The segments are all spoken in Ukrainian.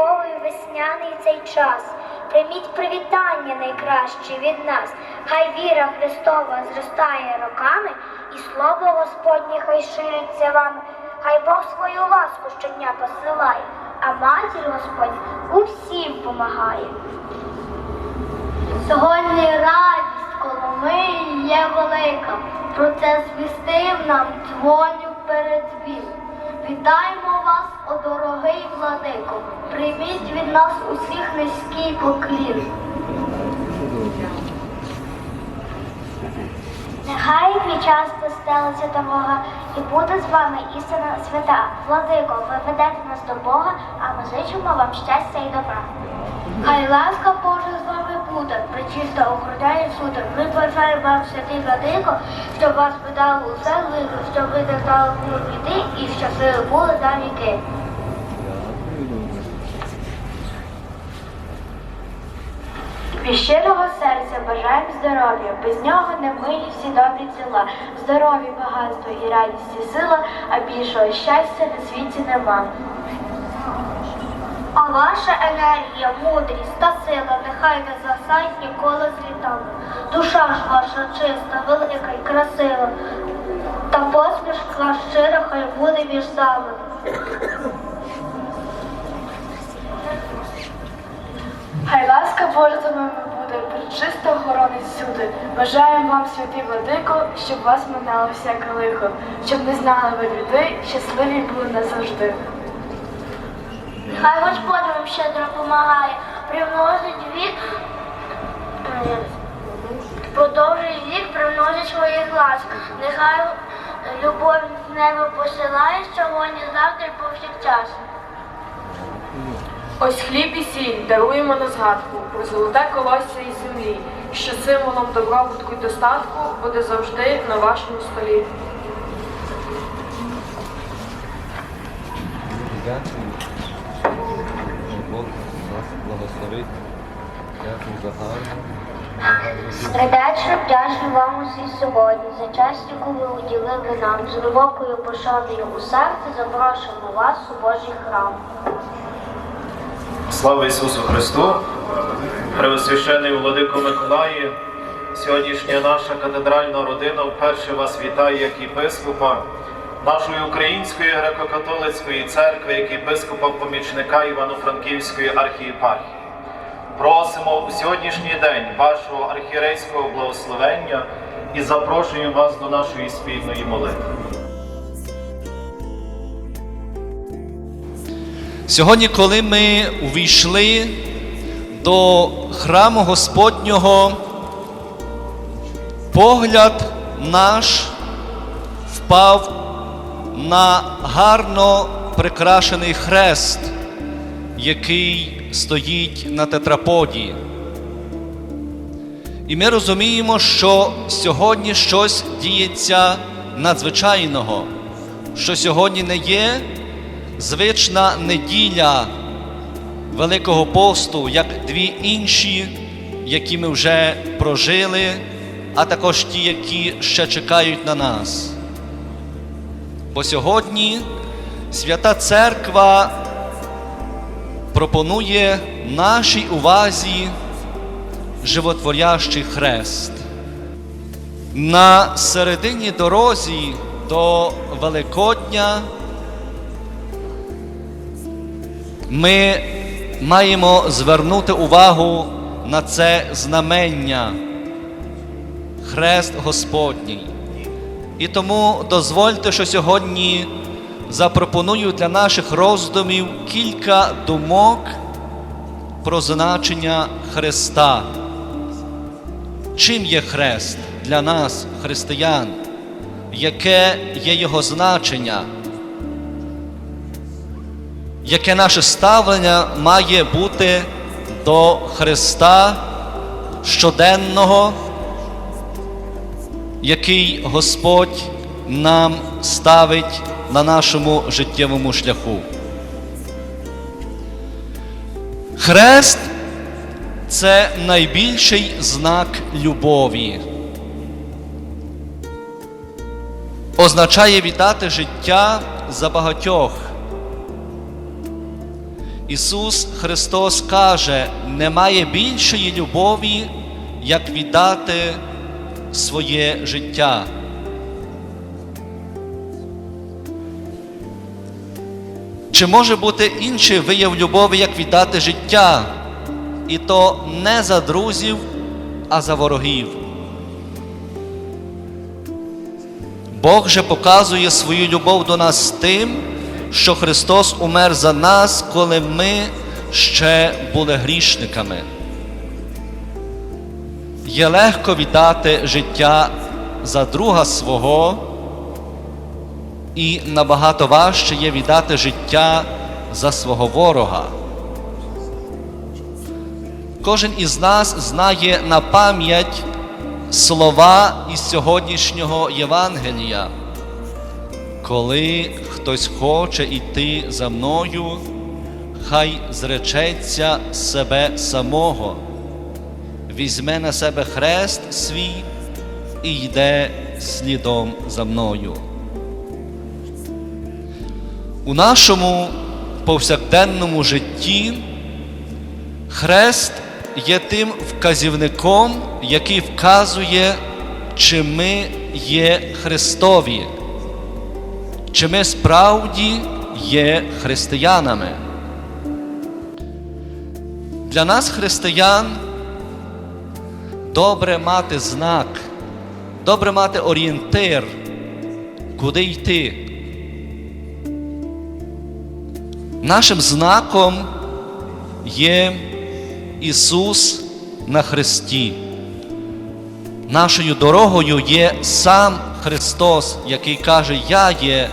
Святковий весняний цей час. Прийміть привітання найкраще від нас. Хай віра Христова зростає роками, і слово Господнє хай шириться вам. Хай Бог свою ласку щодня посилає, а матір Господь усім помагає. Сьогодні радість Коломиї є велика. Про це звістив нам дзвоню передзвін. Вітаємо вас, о дорогий владико. Прийміть від нас усіх низький поклін. Нехай твій час постелиться дорога, і буде з вами істина свята. Владико, ви ведете нас до Бога, а ми зичимо вам щастя і добра. Хай ласка Божа з вами причиста охороняє судар. Ми бажаємо вам, святий Владико, щоб вас видало усе лихо, щоб ви не було біди і щасливі були на віки. Від щирого серця бажаємо здоров'я, без нього не милі всі добрі діла. Здоров'я, багатство і радість і сила, а більшого щастя на світі нема. Ваша енергія, мудрість та сила нехай не засають ніколи з. Душа ж ваша чиста, велика і красива, та посмішка щира хай буде між нами. Хай ласка Божа вами буде, причиста охоронить всюди. Бажаємо вам, святий владико, щоб вас минало всяке лихо, щоб не знали ви біди, щасливі були назавжди. Хай Господь вам щедро допомагає, примножить вік, продовжує вік, примножить своїх ласк. Нехай любов з неба посилає сьогодні, завтра і повсякчас. Ось хліб і сіль даруємо на згадку про золоте колосся і землі, що символом добробутку і достатку буде завжди на вашому столі. Дякую. Бог нас благословить. Дякую за гарну. Сердечно вдячні вам усі сьогодні за честь, яку ви уділили нам з глибокою пошаною у серці запрошуємо вас у Божий храм. Слава Ісусу Христу! Превосвящений Владико Миколаї, сьогоднішня наша катедральна родина вперше вас вітає як єпископа нашої Української греко-католицької церкви, як єпископа-помічника Івано-Франківської архієпархії. Просимо у сьогоднішній день вашого архієрейського благословення і запрошуємо вас до нашої спільної молитви. Сьогодні, коли ми увійшли до храму Господнього, погляд наш впав на гарно прикрашений хрест, який стоїть на тетраподі. І ми розуміємо, що сьогодні щось діється надзвичайного, що сьогодні не є звична неділя Великого посту, як дві інші, які ми вже прожили, а також ті, які ще чекають на нас. Бо сьогодні Свята Церква пропонує нашій увазі животворящий хрест. На середині дорозі до Великодня ми маємо звернути увагу на це знамення, хрест Господній. І тому дозвольте, що сьогодні запропоную для наших роздумів кілька думок про значення Христа. Чим є хрест для нас, християн? Яке є його значення? Яке наше ставлення має бути до Христа щоденного, який Господь нам ставить на нашому життєвому шляху? Хрест це найбільший знак любові. Означає віддати життя за багатьох. Ісус Христос каже, немає більшої любові, як віддати своє життя. Чи може бути інший вияв любові, як віддати життя? І то не за друзів, а за ворогів. Бог же показує свою любов до нас тим, що Христос умер за нас, коли ми ще були грішниками. Є легко віддати життя за друга свого, і набагато важче є віддати життя за свого ворога. Кожен із нас знає на пам'ять слова із сьогоднішнього Євангелія. Коли хтось хоче йти за мною, хай зречеться себе самого, візьме на себе хрест свій і йде слідом за мною. У нашому повсякденному житті хрест є тим вказівником, який вказує, чи ми є Христові, чи ми справді є християнами. Для нас, християн, добре мати знак, добре мати орієнтир, куди йти. Нашим знаком є Ісус на Христі. Нашою дорогою є сам Христос, який каже, Я є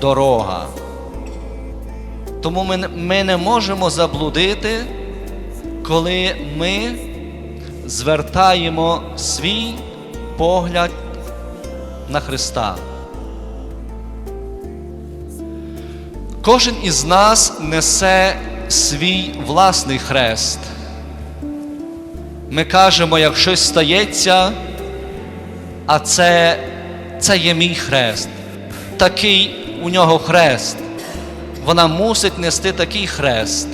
дорога. Тому ми, ми не можемо заблудити, коли ми звертаємо свій погляд на Христа. Кожен із нас несе свій власний хрест. Ми кажемо, як щось стається, а це, це є мій хрест. Такий у нього хрест. Вона мусить нести такий хрест.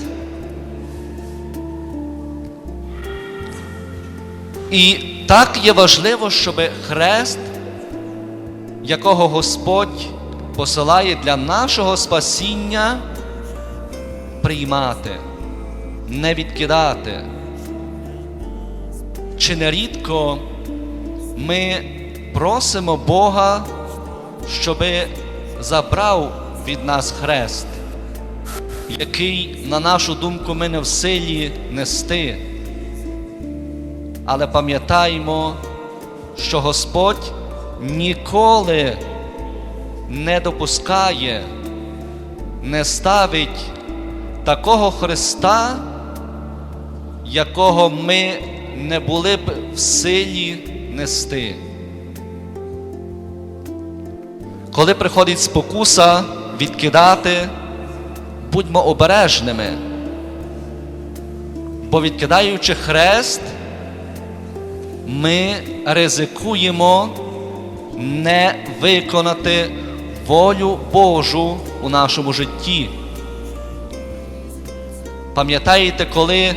І так є важливо, щоб хрест, якого Господь посилає для нашого спасіння, приймати, не відкидати. Чи нерідко ми просимо Бога, щоби забрав від нас хрест, який, на нашу думку, ми не в силі нести. Але пам'ятаємо, що Господь ніколи не допускає, не ставить такого Христа, якого ми не були б в силі нести. Коли приходить спокуса відкидати, будьмо обережними, бо відкидаючи хрест, ми ризикуємо не виконати волю Божу у нашому житті. Пам'ятаєте, коли,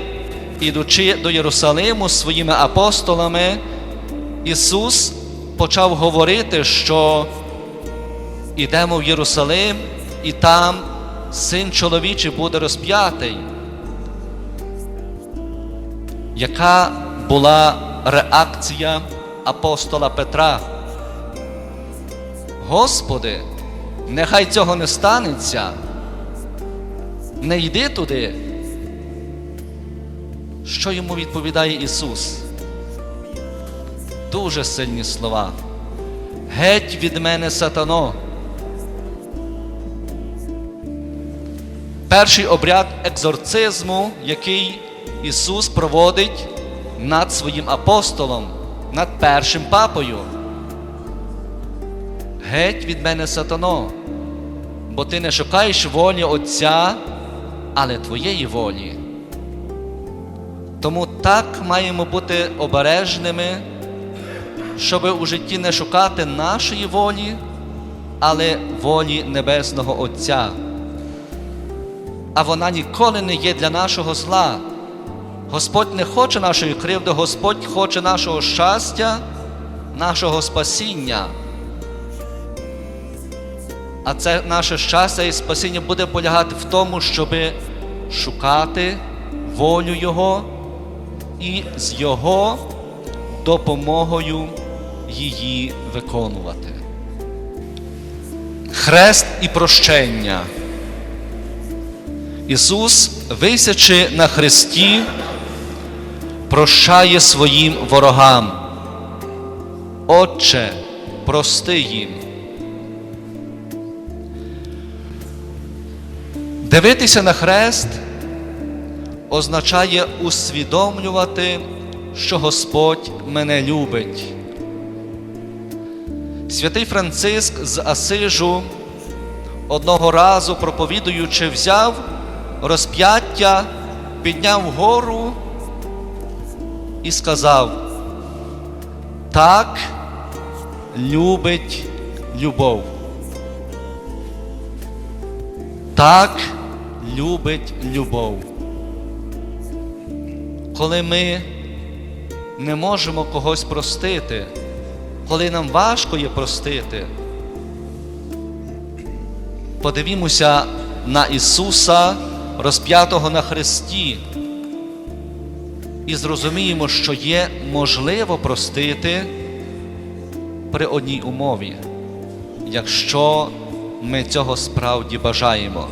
ідучи до Єрусалиму своїми апостолами, Ісус почав говорити, що ідемо в Єрусалим, і там син чоловічий буде розп'ятий. Яка була реакція апостола Петра? Господи, нехай цього не станеться. Не йди туди. Що йому відповідає Ісус? Дуже сильні слова. Геть від мене сатано. Перший обряд екзорцизму, який Ісус проводить над своїм апостолом, над першим папою. Геть від мене сатано, бо ти не шукаєш волі Отця, але твоєї волі. Тому так маємо бути обережними, щоб у житті не шукати нашої волі, але волі Небесного Отця. а вона ніколи не є для нашого зла. Господь не хоче нашої кривди, Господь хоче нашого щастя, нашого спасіння. А це наше щастя і спасіння буде полягати в тому, щоб шукати волю Його і з Його допомогою її виконувати. Хрест і прощення. Ісус, висячи на хресті, прощає своїм ворогам. Отче, прости їм. Дивитися на хрест означає усвідомлювати, що Господь мене любить. Святий Франциск з Асижу одного разу проповідуючи, взяв розп'яття, підняв вгору і сказав: так любить любов. Так любить любов. Коли ми не можемо когось простити, коли нам важко є простити, подивімося на Ісуса, розп'ятого на Христі, і зрозуміємо, що є можливо простити при одній умові, якщо ми цього справді бажаємо.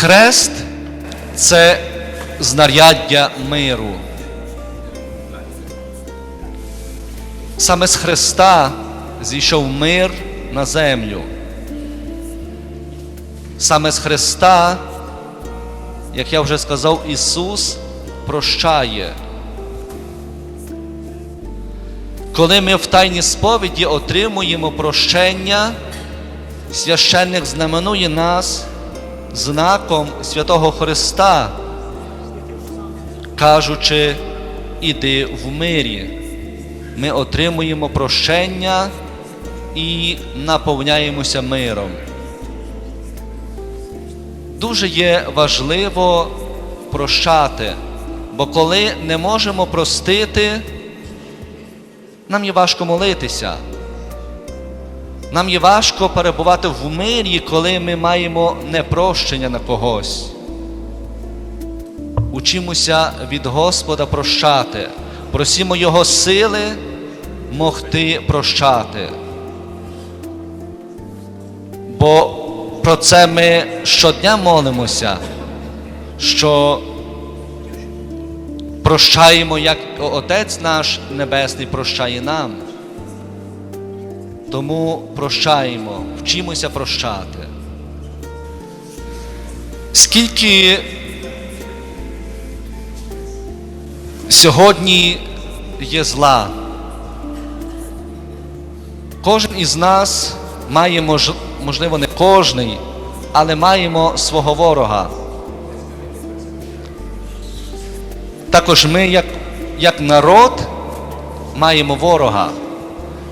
Хрест це знаряддя миру. Саме з Христа зійшов мир на землю. Саме з Христа, як я вже сказав, Ісус прощає. Коли ми в тайній сповіді отримуємо прощення, священник знаменує нас знаком святого Христа, кажучи, іди в мирі. Ми отримуємо прощення і наповняємося миром. Дуже є важливо прощати, бо коли не можемо простити, нам є важко молитися. Нам є важко перебувати в мирі, коли ми маємо непрощення на когось. Учимося від Господа прощати, просімо Його сили могти прощати. Бо про це ми щодня молимося, що прощаємо, як Отець наш Небесний прощає нам. Тому прощаємо, вчимося прощати. Скільки сьогодні є зла, кожен із нас має, мож- можливо, не кожний, але маємо свого ворога. Також ми, як, як народ, маємо ворога.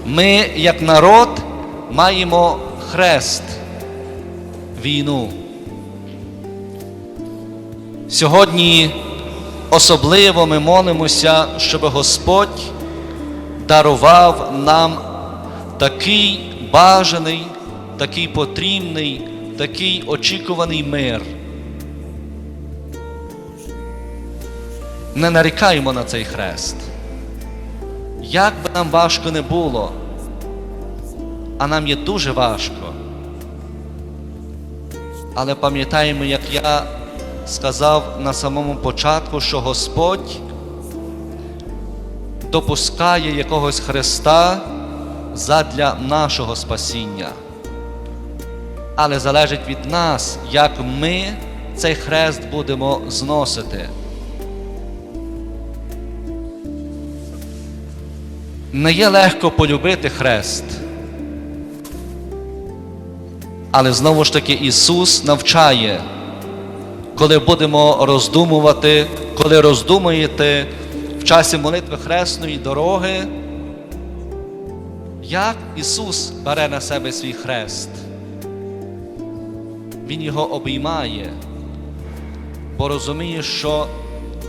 Ми, як народ, маємо хрест, війну. Сьогодні особливо ми молимося, щоб Господь дарував нам такий бажаний, такий потрібний, такий очікуваний мир. Не нарікаємо на цей хрест. Як би нам важко не було, а нам є дуже важко. Але пам'ятаємо, як я сказав на самому початку, що Господь допускає якогось Христа задля нашого спасіння. Але залежить від нас, як ми цей хрест будемо зносити. Не є легко полюбити хрест. Але знову ж таки Ісус навчає, коли будемо роздумувати, коли роздумуєте, часі молитви хресної дороги, як Ісус бере на себе свій хрест. Він його обіймає, бо розуміє, що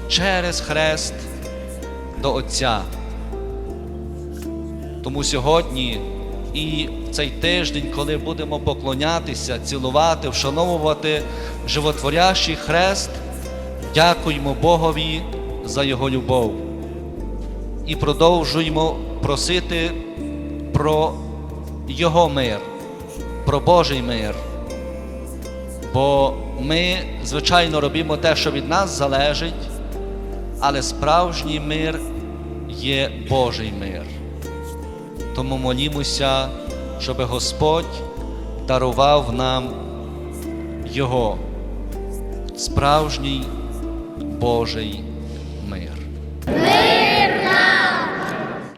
через хрест до Отця. Тому сьогодні і в цей тиждень, коли будемо поклонятися, цілувати, вшановувати животворящий хрест, дякуємо Богові за Його любов і продовжуємо просити про Його мир, про Божий мир. Бо ми, звичайно, робимо те, що від нас залежить, але справжній мир є Божий мир. Тому молімося, щоб Господь дарував нам Його справжній Божий мир. Ми